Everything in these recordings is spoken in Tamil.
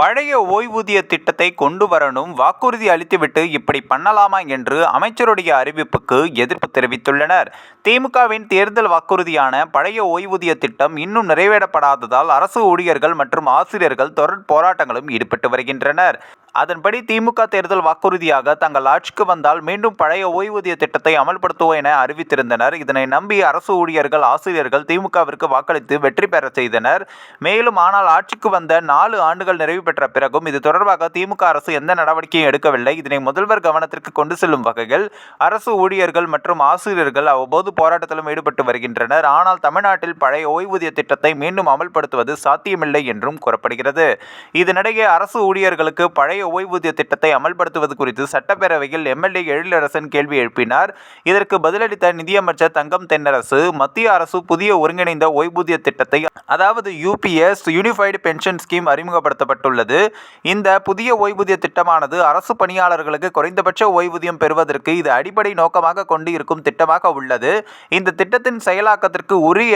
பழைய ஓய்வூதிய திட்டத்தை கொண்டு வரணும் வாக்குறுதி அளித்துவிட்டு இப்படி பண்ணலாமா என்று அமைச்சருடைய அறிவிப்புக்கு எதிர்ப்பு தெரிவித்துள்ளனர். திமுகவின் தேர்தல் வாக்குறுதியான பழைய ஓய்வூதிய திட்டம் இன்னும் நிறைவேறப்படாததால் அரசு ஊழியர்கள் மற்றும் ஆசிரியர்கள் தொடர் போராட்டங்களும் ஈடுபட்டு வருகின்றனர். அதன்படி திமுக தேர்தல் வாக்குறுதியாக தங்கள் ஆட்சிக்கு வந்தால் மீண்டும் பழைய ஓய்வூதிய திட்டத்தை அமல்படுத்துவோம் என அறிவித்திருந்தனர். இதனை நம்பி அரசு ஊழியர்கள் ஆசிரியர்கள் திமுகவிற்கு வாக்களித்து வெற்றி பெற செய்தனர். மேலும் ஆனால் ஆட்சிக்கு வந்த நாலு ஆண்டுகள் நிறைவு பெற்ற பிறகும் இது தொடர்பாக திமுக அரசு எந்த நடவடிக்கையும் எடுக்கவில்லை. இதனை முதல்வர் கவனத்திற்கு கொண்டு செல்லும் வகையில் அரசு ஊழியர்கள் மற்றும் ஆசிரியர்கள் அவ்வப்போது போராட்டத்திலும் ஈடுபட்டு வருகின்றனர். ஆனால் தமிழ்நாட்டில் பழைய ஓய்வூதிய திட்டத்தை மீண்டும் அமல்படுத்துவது சாத்தியமில்லை என்றும் கூறப்படுகிறது. இதனிடையே அரசு ஊழியர்களுக்கு பழைய ஓய்வூதிய திட்டத்தை அமல்படுத்துவது குறித்து சட்டப்பேரவையில் எம்எல்ஏ எழிலரசன் கேள்வி எழுப்பினார். இதற்கு பதிலளித்த நிதியமைச்சர் தங்கம் தென்னரசு மத்திய அரசு புதிய ஒருங்கிணைந்த ஓய்வூதிய திட்டத்தை அதாவது யூபிஎஸ் யூனிஃபைடு பென்ஷன் ஸ்கீம் அறிமுகப்படுத்தப்பட்டுள்ளது. இந்த புதிய ஓய்வூதிய திட்டமானது அரசு பணியாளர்களுக்கு குறைந்தபட்ச ஓய்வூதியம் பெறுவதற்கு இது அடிப்படை நோக்கமாக கொண்டு இருக்கும் திட்டமாக உள்ளது. இந்த திட்டத்தின் செயலாக்கத்திற்கு உரிய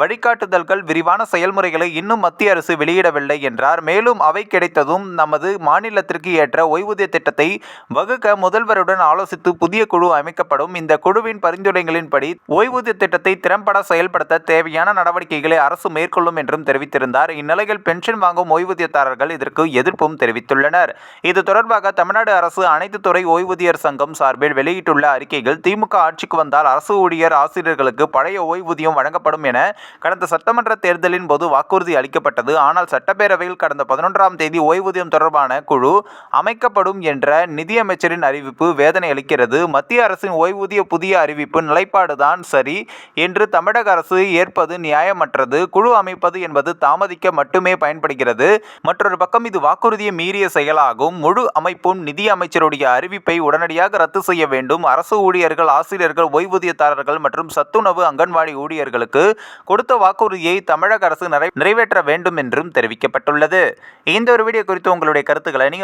வழிகாட்டுதல்கள் விரிவான செயல்முறைகளை இன்னும் மத்திய அரசு வெளியிடவில்லை என்றார். மேலும் அவை கிடைத்ததும் நமது மாநில மாநிலத்திற்கு ஏற்ற ஓய்வூதிய திட்டத்தை வகுக்க முதல்வருடன் ஆலோசித்து புதிய குழு அமைக்கப்படும். இந்த குழுவின் பரிந்துரைகளின்படி ஓய்வூதிய திட்டத்தை திறம்பட செயல்படுத்த தேவையான நடவடிக்கைகளை அரசு மேற்கொள்ளும் என்றும் தெரிவித்திருந்தார். இந்நிலையில் பென்ஷன் வாங்கும் ஓய்வூதியதாரர்கள் இதற்கு எதிர்ப்பும் தெரிவித்துள்ளனர். இது தொடர்பாக தமிழ்நாடு அரசு அனைத்து துறை ஓய்வூதியர் சங்கம் சார்பில் வெளியிட்டுள்ள அறிக்கையில் திமுக ஆட்சிக்கு வந்தால் அரசு ஊழியர் ஆசிரியர்களுக்கு பழைய ஓய்வூதியம் வழங்கப்படும் என கடந்த சட்டமன்ற தேர்தலின் போது வாக்குறுதி அளிக்கப்பட்டது. ஆனால் சட்டப்பேரவையில் கடந்த பதினொன்றாம் தேதி ஓய்வூதியம் தொடர்பான குழு அமைக்கப்படும் என்ற நிதியமைச்சரின் அறிவிப்பு வேதனை அளிக்கிறது. மத்திய அரசின் ஓய்வூதிய புதிய அறிவிப்பு நிலைப்பாடுதான் சரி என்று தமிழக அரசு ஏற்பது நியாயமற்றது. குழு அமைப்பது என்பது தாமதிக்க மட்டுமே பயன்படுகிறது. மற்றொரு பக்கம் இது வாக்குறுதியை மீறிய செயலாகும். முழு அமைப்பும் நிதி அமைச்சருடைய அறிவிப்பை உடனடியாக ரத்து செய்ய வேண்டும். அரசு ஊழியர்கள் ஆசிரியர்கள் ஓய்வூதியதாரர்கள் மற்றும் சத்துணவு அங்கன்வாடி ஊழியர்களுக்கு கொடுத்த வாக்குறுதியை தமிழக அரசு நிறைவேற்ற வேண்டும் என்றும் தெரிவிக்கப்பட்டுள்ளது. இந்த ஒரு வீடியோ குறித்து உங்களுடைய கருத்துக்களை நீங்கள்